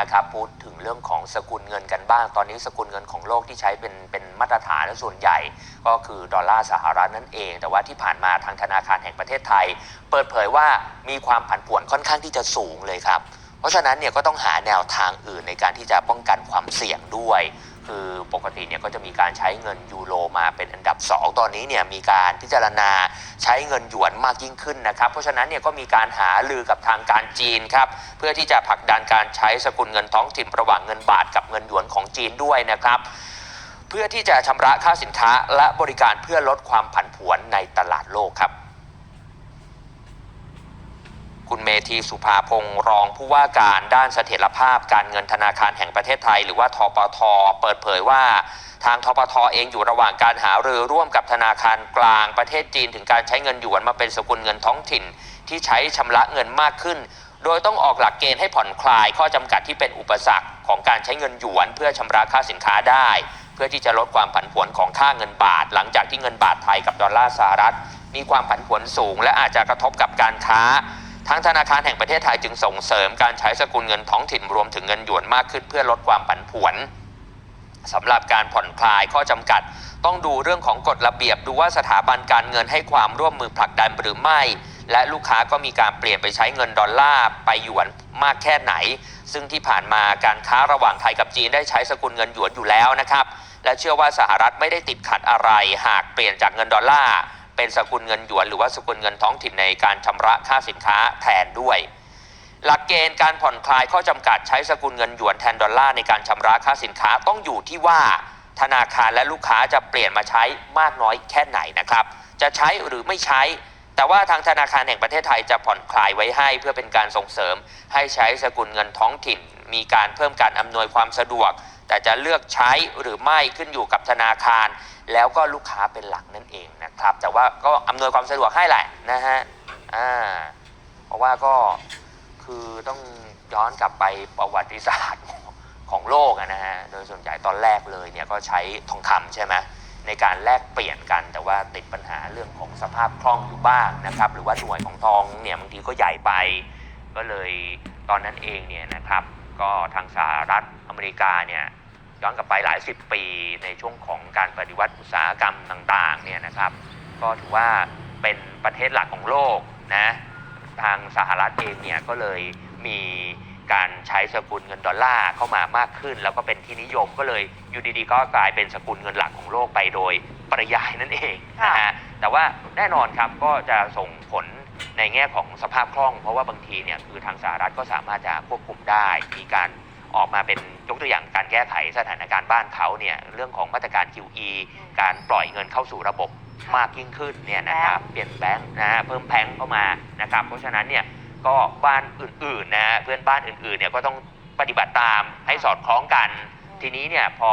นะครับพูดถึงเรื่องของสกุลเงินกันบ้าง ตอนนี้สกุลเงินของโลกที่ใช้เป็นเป็นมาตรฐานส่วนใหญ่ ก็คือดอลลาร์สหรัฐนั่นเอง แต่ว่าที่ผ่านมาทางธนาคารแห่งประเทศไทย เปิดเผยว่ามีความผันผวนค่อนข้างที่จะสูงเลยครับ เพราะฉะนั้นเนี่ยก็ต้องหาแนวทางอื่นในการที่จะป้องกันความเสี่ยงด้วย คือปกติเนี่ยก็จะมีการใช้เงินยูโรมาเป็นอันดับ 2 ตอนนี้เนี่ยมีการพิจารณาใช้เงินหยวนมากยิ่งขึ้นนะครับ เพราะฉะนั้นเนี่ยก็มีการหาลือกับทางการจีนครับเพื่อที่จะผลักดันการใช้สกุลเงินท้องถิ่นระหว่างเงินบาทกับเงินหยวนของจีนด้วยนะครับเพื่อที่จะชำระค่าสินค้าและบริการเพื่อลดความผันผวนในตลาดโลกครับ คุณเมธีสุภาพงศ์รองผู้ว่าการด้านเสถียรภาพการเงินธนาคารแห่งประเทศไทย หรือว่าทปท เปิดเผยว่า ทางทปทเองอยู่ระหว่างการหารือร่วมกับธนาคารกลางประเทศจีน ถึงการใช้เงินหยวนมาเป็นสกุลเงินท้องถิ่น ที่ใช้ชำระเงินมากขึ้น โดยต้องออกหลักเกณฑ์ให้ผ่อนคลายข้อจำกัดที่เป็นอุปสรรคของการใช้เงินหยวน เพื่อชำระค่าสินค้าได้ เพื่อที่จะลดความผันผวนของค่าเงินบาท หลังจากที่เงินบาทไทยกับดอลลาร์สหรัฐ มีความผันผวนสูง และอาจจะกระทบกับการค้า ทางธนาคารแห่งประเทศไทยจึงส่งเสริมการใช้สกุลเงินท้องถิ่นรวมถึงเงินหยวนมากขึ้น เพื่อลดความผันผวนสำหรับการผ่อนคลายข้อจำกัด ต้องดูเรื่องของกฎระเบียบดูว่าสถาบันการเงินให้ความร่วมมือผลักดันหรือไม่ และลูกค้าก็มีการเปลี่ยนไปใช้เงินดอลลาร์ไปหยวนมากแค่ไหน ซึ่งที่ผ่านมาการค้าระหว่างไทยกับจีนได้ใช้สกุลเงินหยวนอยู่แล้วนะครับ และเชื่อว่าสหรัฐไม่ได้ติดขัดอะไรหากเปลี่ยนจากเงินดอลลาร์ เป็นสกุลเงินหยวนหรือว่าสกุลเงินท้องถิ่นในการชำระค่าสินค้าแทนด้วย หลักเกณฑ์การผ่อนคลายข้อจำกัดใช้สกุลเงินหยวนแทนดอลลาร์ในการชำระค่าสินค้าต้องอยู่ที่ว่าธนาคารและลูกค้าจะเปลี่ยนมาใช้มากน้อยแค่ไหนนะครับ จะใช้หรือไม่ใช้ แต่ว่าทางธนาคารแห่งประเทศไทยจะผ่อนคลายไว้ให้ เพื่อเป็นการส่งเสริม ให้ใช้สกุลเงินท้องถิ่น มีการเพิ่มการอำนวยความสะดวก แต่จะเลือกใช้หรือไม่ขึ้นอยู่กับธนาคาร แล้วก็ลูกค้าเป็นหลักนั่นเองนะครับ แต่ว่าก็อำนวยความสะดวกให้แหละนะฮะอ่าเพราะว่าก็คือต้องย้อนกลับไปประวัติศาสตร์ของโลกนะฮะ โดยส่วนใหญ่ตอนแรกเลยเนี่ยก็ใช้ทองคำใช่ไหมในการแลกเปลี่ยนกัน แต่ว่าติดปัญหาเรื่องของสภาพคล่องอยู่บ้างนะครับ หรือว่าหน่วยของทองเนี่ยบางทีก็ใหญ่ไป ก็เลยตอนนั้นเองเนี่ยนะครับ ก็ทางสหรัฐอเมริกาเนี่ยย้อนกลับไปหลายสิบปีในช่วงของการปฏิวัติอุตสาหกรรมต่างๆเนี่ยนะครับ ก็ถือว่าเป็นประเทศหลักของโลกนะทางสหรัฐเองเนี่ยก็เลยมีการใช้สกุลเงินดอลลาร์เข้ามามากขึ้น แล้วก็เป็นที่นิยมก็เลยอยู่ดีๆ ก็กลายเป็นสกุลเงินหลักของโลกไปโดยปริยายนั่นเองนะฮะแต่ว่าแน่นอนครับก็จะส่งผล ในแง่ของสภาพคล่อง เพราะว่าบางทีเนี่ยคือทางสหรัฐก็สามารถจะควบคุมได้ มีการออกมาเป็นยกตัวอย่างการแก้ไขสถานการณ์บ้านเขาเนี่ยเรื่องของมาตรการ QE การปล่อยเงินเข้าสู่ระบบมากยิ่งขึ้นเนี่ยนะครับเปลี่ยนแบงค์นะฮะเพิ่มแพงเข้ามานะครับ เพราะฉะนั้นเนี่ยก็บ้านอื่นๆนะฮะเพื่อนบ้านอื่นๆเนี่ยก็ต้องปฏิบัติตามให้สอดคล้องกัน ทีนี้เนี่ยพอ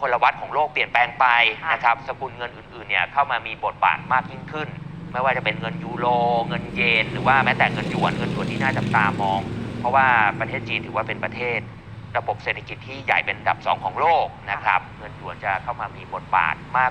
พลวัตของโลกเปลี่ยนแปลงไปนะครับสกุลเงินอื่นๆเนี่ยเข้ามามีบทบาทมากยิ่งขึ้น ไม่ว่าจะเป็นเงินยูโรเงินเยน หรือว่าแม้แต่เงินหยวนเงินหยวนที่น่าจับตามอง เพราะว่าประเทศจีนถือว่าเป็นประเทศ ระบบเศรษฐกิจที่ใหญ่เป็นอันดับสองของโลกนะครับ เงินหยวนจะเข้ามามีบทบาทมาก